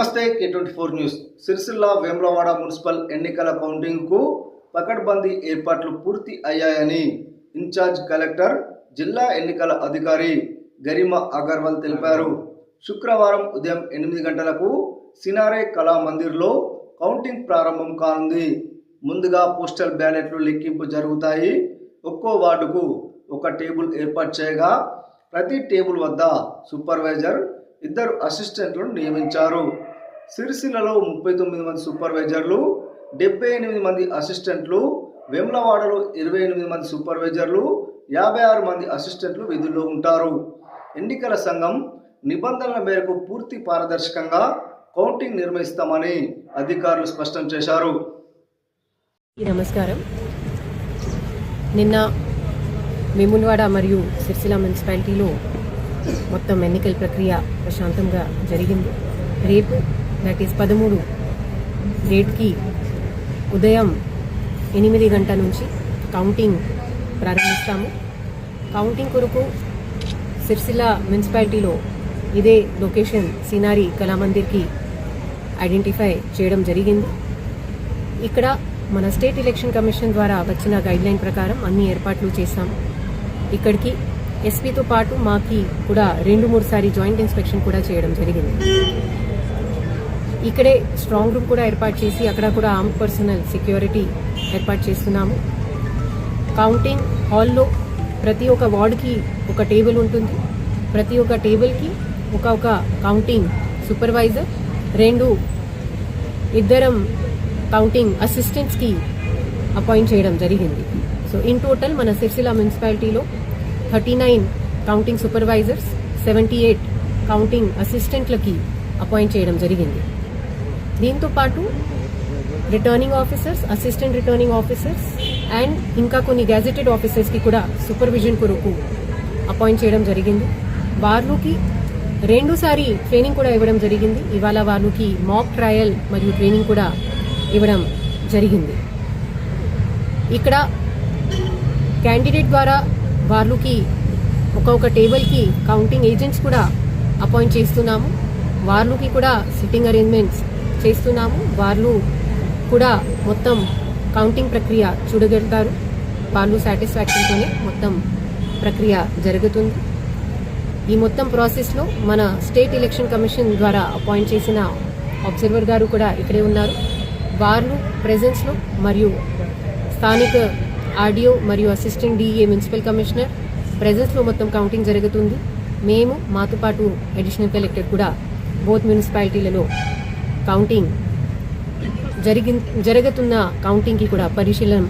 నమస్తే K twenty four news. Sircilla Vemulawada municipal ఎన్నికల కౌంటింగ్కు పకడ్బందీ ఏర్పాట్లు పూర్తి అయ్యాయని ఇన్ఛార్జ్ కలెక్టర్ జిల్లా ఎన్నికల అధికారి గరిమా అగర్వాల్ తెలిపారు. శుక్రవారం ఉదయం ఎనిమిది గంటలకు సినారే కళా మందిర్లో కౌంటింగ్ ప్రారంభం కానుంది. ముందుగా పోస్టల్ బ్యాలెట్లు లెక్కింపు జరుగుతాయి. ఒక్కో వార్డుకు ఒక టేబుల్ ఏర్పాటు చేయగా ప్రతి టేబుల్ వద్ద సూపర్వైజర్ ఇద్దరు అసిస్టెంట్లను నియమించారు. సిరిసిల్లలో ముప్పై తొమ్మిది మంది సూపర్వైజర్లు డెబ్బై ఎనిమిది మంది అసిస్టెంట్లు వెమ్లవాడలో ఇరవై ఎనిమిది మంది సూపర్వైజర్లు యాభై ఆరు మంది అసిస్టెంట్లు విధుల్లో ఉంటారు. ఎన్నికల సంఘం నిబంధనల మేరకు పూర్తి పారదర్శకంగా కౌంటింగ్ నిర్వహిస్తామని అధికారులు స్పష్టం చేశారు. నమస్కారం. నిన్న వేములవాడ మరియు సిరిసిల్ల మున్సిపాలిటీలో మొత్తం ఎన్నికల ప్రక్రియ ప్రశాంతంగా జరిగింది. రేపు దట్ ఈస్ పదమూడు. డేట్కి ఉదయం ఎనిమిది గంటల నుంచి కౌంటింగ్ ప్రారంభిస్తాము. కౌంటింగ్ కొరకు సిరిసిల్ల మున్సిపాలిటీలో ఇదే లొకేషన్ సినారి కళామందిర్కి ఐడెంటిఫై చేయడం జరిగింది. ఇక్కడ మన స్టేట్ ఎలక్షన్ కమిషన్ ద్వారా వచ్చిన గైడ్లైన్ ప్రకారం అన్ని ఏర్పాట్లు చేశాం. ఇక్కడికి ఎస్పీతో పాటు మాకి కూడా రెండు మూడు సారి జాయింట్ ఇన్స్పెక్షన్ కూడా చేయడం జరిగింది. ఇక్కడే స్ట్రాంగ్ రూమ్ కూడా ఏర్పాటు చేసి అక్కడ కూడా ఆర్మ్ పర్సనల్ సెక్యూరిటీ ఏర్పాటు చేస్తున్నాము. కౌంటింగ్ హాల్లో ప్రతి ఒక్క వార్డుకి ఒక టేబుల్ ఉంటుంది. ప్రతి ఒక్క టేబుల్కి ఒక ఒక కౌంటింగ్ సూపర్వైజర్ రెండు ఇద్దరం కౌంటింగ్ అసిస్టెంట్స్కి అపాయింట్ చేయడం జరిగింది. సో ఇన్ టోటల్ మన సిరిసిల్ల మున్సిపాలిటీలో thirty nine counting supervisors seventy eight counting అసిస్టెంట్లకి appoint చేయడం జరిగింది. దీంతో పాటు returning officers assistant returning officers and ఇంకా కొన్ని గ్యాజెటెడ్ ఆఫీసర్స్కి కూడా సూపర్విజన్ కొరకు అపాయింట్ చేయడం జరిగింది. వాళ్ళకి రెండుసారి ట్రైనింగ్ కూడా ఇవ్వడం జరిగింది. ఇవాళ వాళ్ళకి మాక్ ట్రయల్ మరియు ట్రైనింగ్ కూడా ఇవ్వడం జరిగింది. ఇక్కడ క్యాండిడేట్ ద్వారా వాళ్ళకి ఒక్కొక్క టేబుల్కి కౌంటింగ్ ఏజెంట్స్ కూడా అపాయింట్ చేస్తున్నాము. వాళ్ళకి కూడా సిట్టింగ్ అరేంజ్మెంట్స్ చేస్తున్నాము. వాళ్ళు కూడా మొత్తం కౌంటింగ్ ప్రక్రియ చూడగలుగుతారు. వాళ్ళు సాటిస్ఫాక్షన్తోనే మొత్తం ప్రక్రియ జరుగుతుంది. ఈ మొత్తం ప్రాసెస్లో మన స్టేట్ ఎలక్షన్ కమిషన్ ద్వారా అపాయింట్ చేసిన అబ్జర్వర్ గారు కూడా ఇక్కడే ఉన్నారు. వాళ్ళు ప్రెజెన్స్లో మరియు స్థానిక ఆర్డీఓ మరియు అసిస్టెంట్ డిఈఏ మున్సిపల్ కమిషనర్ ప్రెజెన్స్లో మొత్తం కౌంటింగ్ జరుగుతుంది. మేము మాతో పాటు అడిషనల్ కలెక్టర్ కూడా బోత్ మున్సిపాలిటీలలో కౌంటింగ్ జరిగి జరుగుతున్న కౌంటింగ్కి కూడా పరిశీలన